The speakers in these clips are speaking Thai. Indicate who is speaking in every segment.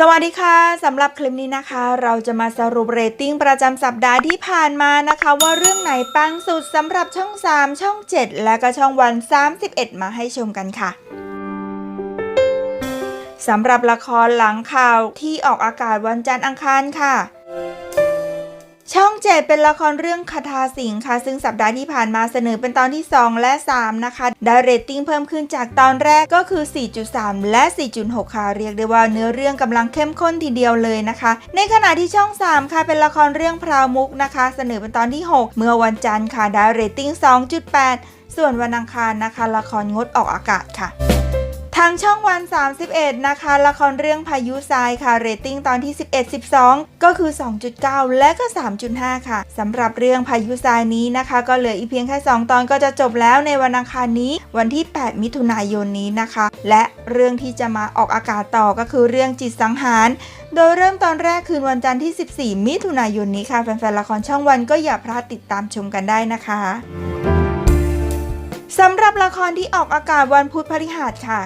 Speaker 1: สวัสดีค่ะสำหรับคลิปนี้นะคะ เราจะมาสรุปเรตติ้งประจำสัปดาห์ที่ผ่านมานะคะ ว่าเรื่องไหนปังสุดสำหรับช่อง 3 ช่อง 7 และก็ช่องวัน 31 มาให้ชมกันค่ะสำหรับละครหลังข่าวที่ออกอากาศวันจันทร์อังคารค่ะ 7 เป็นละครเรื่องคาถาสิงห์ค่ะ ซึ่งสัปดาห์ที่ผ่านมาเสนอเป็นตอนที่ 2 และ 3 นะคะ ได้เรตติ้งเพิ่มขึ้นจากตอนแรกก็คือ 4.3 และ 4.6 ค่ะ เรียกได้ว่าเนื้อเรื่องกำลังเข้มข้นทีเดียวเลยนะคะ ในขณะที่ช่อง 3 ค่ะ เป็นละครเรื่องพราวมุกนะคะ เสนอเป็นตอนที่ 6 เมื่อวันจันทร์ค่ะ ได้เรตติ้ง 2.8 ส่วนวันอังคารนะคะ ละครงดออกอากาศค่ะางช่องวัน 31 นะคะ ละครเรื่องพายุทรายค่ะ เรตติ้งตอนที่ 11 12 ก็คือ 2.9 และก็ 3.5 ค่ะสำหรับเรื่องพายุทรายนี้นะคะ ก็เหลืออีกเพียงแค่ 2 ตอนก็จะจบแล้วในวันอังคารนี้ วันที่ 8 มิถุนายนนี้นะคะ และเรื่องที่จะมาออกอากาศต่อก็คือเรื่องจิตสังหารโดยเริ่มตอนแรกคืนวันจันทร์ที่ 14 มิถุนายนนี้ค่ะ แฟนๆ ละครช่องวันก็อย่าพลาดติดตามชมกันได้นะคะสำหรับละครที่ออกอากาศวันพุธพฤหัสค่ะ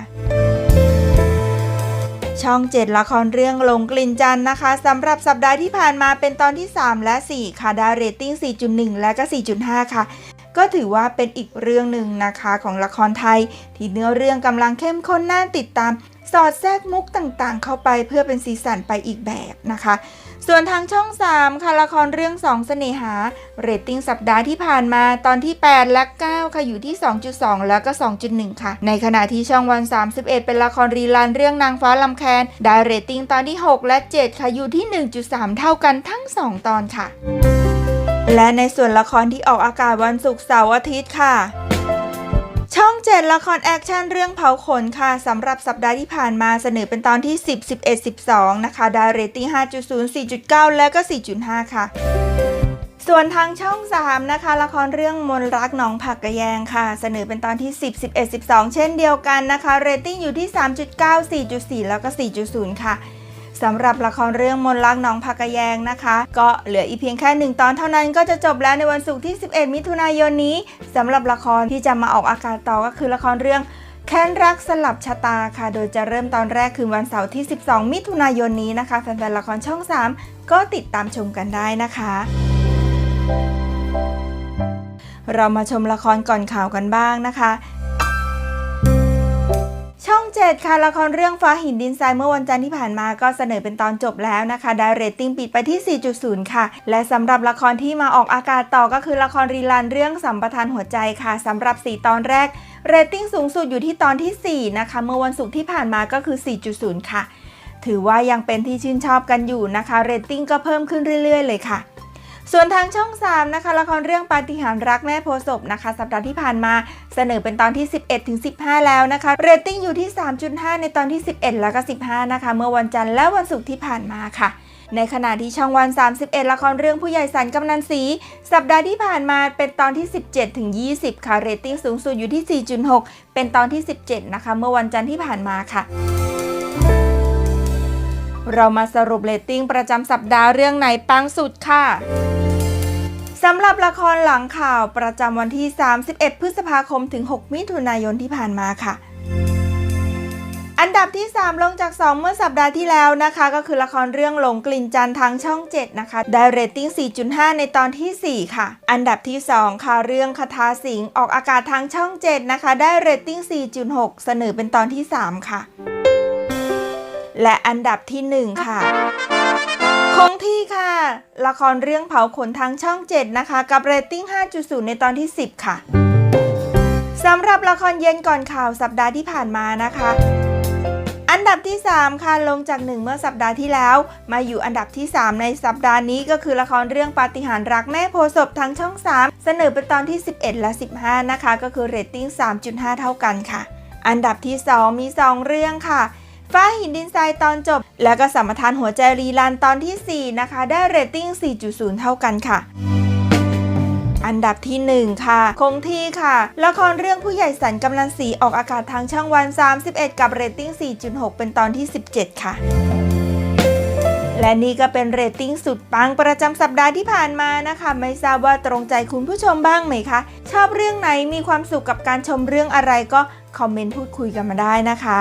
Speaker 1: ช่อง7ละครเรื่องลงกลิ่นจันนะคะสำหรับสัปดาห์ที่ผ่านมาเป็นตอนที่ 3 และ 4 ค่ะได้เรตติ้ง 4.1 และก็ 4.5 ค่ะ ก็ถือว่าเป็นอีกเรื่องหนึ่งนะคะของละครไทย ที่เนื้อเรื่องกำลังเข้มข้นน่าติดตาม สอดแทรกมุกต่างๆ เข้าไปเพื่อเป็นสีสันไปอีกแบบนะคะ ส่วนทางช่อง 3 ค่ะละครเรื่อง2เสน่หา เรตติ้งสัปดาห์ที่ผ่านมาตอนที่ 8 และ 9 ค่ะอยู่ที่ 2.2 แล้วก็ 2.1 ค่ะ ในขณะที่ช่องวัน 31 เป็นละครรีลันเรื่องนางฟ้าลำแคนได้เรตติ้งตอนที่ 6 และ 7 ค่ะอยู่ที่ 1.3 เท่ากันทั้ง 2 ตอนค่ะ และในส่วนละครที่ออกอากาศวันศุกร์เสาร์อาทิตย์ค่ะ 7 ละครแอคชั่นเรื่องเผาขนค่ะสำหรับสัปดาห์ที่ผ่านมาเสนอเป็นตอนที่ 10 11 12 นะคะได้เรตติ้ง 5.0 4.9 และก็ 4.5 ค่ะส่วนทางช่อง 3 นะคะ ละครเรื่องมนรักหนองผักกระแยงค่ะ เสนอเป็นตอนที่ 10 11 12 เช่นเดียวกันนะคะ เรตติ้งอยู่ที่ 3.9 4.4 แล้วก็ 4.0 ค่ะ สำหรับละครเรื่องมนต์รักน้องผักกะแยงนะคะ ก็เหลืออีกเพียงแค่หนึ่งตอนเท่านั้นก็จะจบแล้วในวันศุกร์ที่ 11 มิถุนายนนี้สำหรับละครที่จะมาออกอากาศต่อก็คือละครเรื่องแค้นรักสลับชะตาค่ะ โดยจะเริ่มตอนแรกคืนวันเสาร์ที่ 12 มิถุนายนนี้นะคะแฟนๆละครช่อง 3 ก็ติดตามชมกันได้นะคะ เรามาชมละครก่อนข่าวกันบ้างนะคะ ช่อง7ค่ะละครเรื่องฟ้าหินดินทรายเมื่อวันจันทร์ที่ผ่านมาก็เสนอเป็นตอนจบแล้วนะคะได้เรตติ้งปิดไปที่ 4.0 ค่ะ และสำหรับละครที่มาออกอากาศต่อก็คือละครรีลันเรื่องสัมปทานหัวใจค่ะสำหรับ 4 ตอนแรกเรตติ้งสูงสุดอยู่ที่ตอนที่ 4 นะคะ เมื่อวันศุกร์ที่ผ่านมาก็คือ 4.0 ค่ะ ถือว่ายังเป็นที่ชื่นชอบกันอยู่นะคะเรตติ้งก็เพิ่มขึ้นเรื่อย ๆ เลยค่ะ ส่วนทางช่อง 3 นะคะละครเรื่องปาฏิหาริย์รักแม่โพศพนะคะ สัปดาห์ที่ผ่านมาเสนอเป็นตอนที่ 11ถึง15 แล้วนะคะเรตติ้งอยู่ที่ 3.5 ในตอนที่ 11 แล้วก็ 15 นะคะ เมื่อวันจันทร์และวันศุกร์ที่ผ่านมาค่ะ ในขณะที่ช่องวัน 31 ละครเรื่องผู้ใหญ่สันกำนันศรีสัปดาห์ที่ผ่านมาเป็นตอนที่ 17ถึง20 ค่ะเรตติ้งสูงสุดอยู่ที่ 4.6 เป็นตอนที่ 17 นะคะ เมื่อวันจันทร์ที่ผ่านมาค่ะเรามาสรุปเรตติ้งประจำสัปดาห์เรื่องไหนปังสุดค่ะ สำหรับละครหลังข่าวประจำวันที่ 31 พฤษภาคมถึง 6 มิถุนายนที่ผ่านมาค่ะ อันดับที่ 3 ลงจาก 2 เมื่อสัปดาห์ที่แล้วนะคะ ก็คือละครเรื่องหลงกลิ่นจันท์ทางช่อง 7 นะคะ ได้เรตติ้ง 4.5 ในตอนที่ 4 ค่ะ อันดับที่ 2 ค่ะเรื่องคาถาสิงห์ออกอากาศทางช่อง 7 นะคะ ได้เรตติ้ง 4.6 เสนอเป็นตอนที่ 3 ค่ะ และอันดับที่ 1 ค่ะ คงที่ค่ะ ละครเรื่องเผาขนทางช่อง 7 นะคะ กับเรตติ้ง 5.0 ในตอนที่ 10 ค่ะสำหรับละครเย็นก่อนข่าวสัปดาห์ที่ผ่านมานะคะ อันดับที่ 3 ค่ะ ลงจาก 1 เมื่อสัปดาห์ที่แล้ว มาอยู่อันดับที่ 3 ในสัปดาห์นี้ก็คือละครเรื่องปาฏิหาริย์รักแม่โพศพทางช่อง 3 เสนอเป็นตอนที่ 11 และ 15 นะคะ ก็คือเรตติ้ง 3.5 เท่ากันค่ะ อันดับที่ 2 มี 2 เรื่องค่ะ ฟ้าหินดินทรายตอนจบ แล้วก็สัมทานหัวใจรีลันตอนที่ 4 นะคะ ได้เรตติ้ง 4.0 เท่ากันค่ะอันดับที่ 1 ค่ะ คงที่ค่ะ ละครเรื่องผู้ใหญ่สันกำลังสีออกอากาศทางช่องวัน 31 กับเรตติ้ง 4.6 เป็นตอนที่ 17 ค่ะ และนี่ก็เป็นเรตติ้งสุดปังประจำสัปดาห์ที่ผ่านมานะคะ ไม่ทราบว่าตรงใจคุณผู้ชมบ้างไหมคะ ชอบเรื่องไหนมีความสุขกับการชมเรื่องอะไรก็คอมเมนต์พูดคุยกันมาได้นะคะ